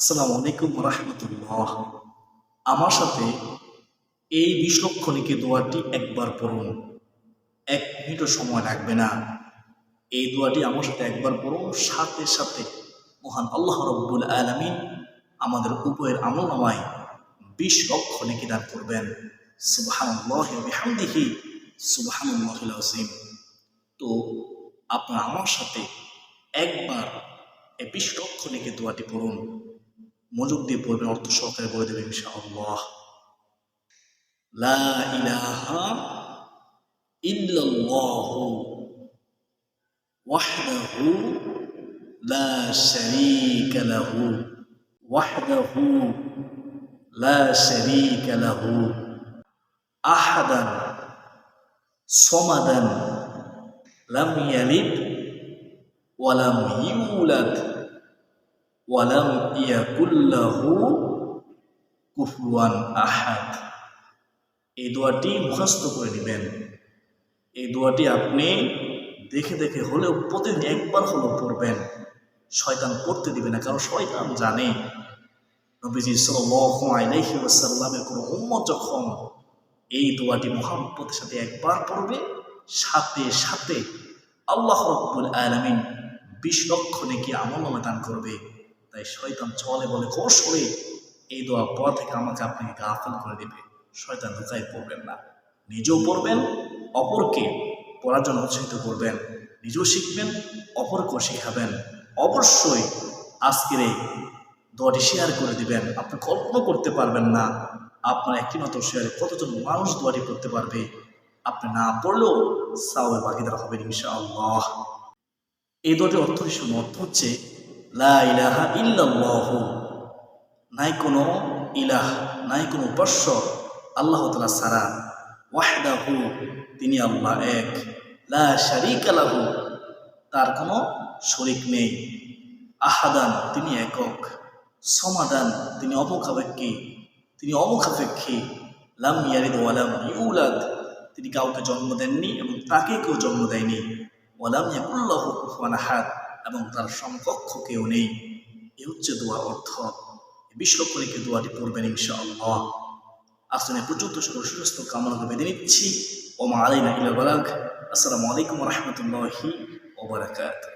আসসালামু আলাইকুম রহমতুল্লাহ। আমার সাথে এই বিশ্বক্ষণিকে দোয়াটি একবার পড়ুন। এক মিনিটও সময় লাগবে না। এই দোয়াটি আমার সাথে একবার পড়ুন, সাথে সাথে মহান আল্লাহ রব্বুল আলমিন আমাদের উপরের আমল নামায় বিশ লক্ষ নেকি দান করবেন। সুবাহানুল্লাহ আজিম তো আপনারা আমার সাথে একবার এই বিশ লক্ষ নেকি দোয়াটি পড়ুন। মনোযোগ দিয়ে পড়বেন অর্থ সহকারে বলে দেবেন ইনশাআল্লাহ। লা ইলাহা ইল্লাল্লাহু ওয়াহদাহু লা শারীকা লাহু, ওয়াহদাহু লা শারীকা লাহু আহাদান সমাদান লাম ইয়ালিদ ওয়া লাম ইউলাদ। ওয়ালাম ইয়াকুল্লাহু কুফুয়ান আহাদ। এই দোয়াটি মুখস্থ করে নেবেন। এই দোয়াটি আপনি দেখে দেখে হলেও প্রতিদিন একবার হলেও পড়বেন। শয়তান পড়তে দিবে না, কারণ শয়তান জানে। নবীজি ওয়াসাল্লামের কোনো উম্মত যখন এই দোয়াটি মোহাম্মদের সাথে একবার পড়বে, সাথে সাথে আল্লাহ রব্বুল আলামিন বিশ লক্ষ নাকি আমল দান করবে। তাই শয়তান চলে বলে কৌশলে এই দোয়া পড়া থেকে আমাকে আপনাকে গাফেল করে দেবে। শয়তান ধোকায় পড়বেন না। নিজেও পড়বেন, অপরকে পড়ার জন্য উৎসাহিত করবেন। নিজেও শিখবেন, অপরকেও শেখাবেন। অবশ্যই আজকের এই দোয়াটি শেয়ার করে দিবেন। আপনি কল্পনা করতে পারবেন না, আপনার একটি মাত্র শেয়ারে কতজন মানুষ দোয়াটি করতে পারবে। আপনি না পড়লেও সাওয়ে বাকিদার হবেন ইনশাআল্লাহ। এই দোয়াটির অর্থ হিসেবে অর্থ হচ্ছে ইলাহা ইল্লাল্লাহু। নাই কোনো ইলাহ, নাই কোনো উপাস্য আল্লাহ তালা সারা ওয়াহদাহু, তিনি আল্লাহ এক। লা শারিকা লাহু, তার কোনো শরিক নেই। আহাদান, তিনি একক। সমাদান, তিনি অমুখাপেক্ষী। তিনি অমুখাপেক্ষী। লাম ইয়ারিদ ওয়ালাম ইউলাদ, তিনি কাউকে জন্ম দেননি এবং তাকে কেউ জন্ম দেয়নি। ওয়ালাম ইয়াকুল্লাহ কুফুয়ান আহাদ। এবং তার সমকক্ষ কেউ নেই। এ হচ্ছে দোয়া অর্থ। বিশ্বকরিকে দোয়াটি পড়বেন ইনশাআল্লাহ। আসলে পর্যন্ত সুস্থ কামনা বেঁধে নিচ্ছি। ওমা আলাইনা ইলা আসসালামু আলাইকুম রহমতুল্লাহি ওবরাকাত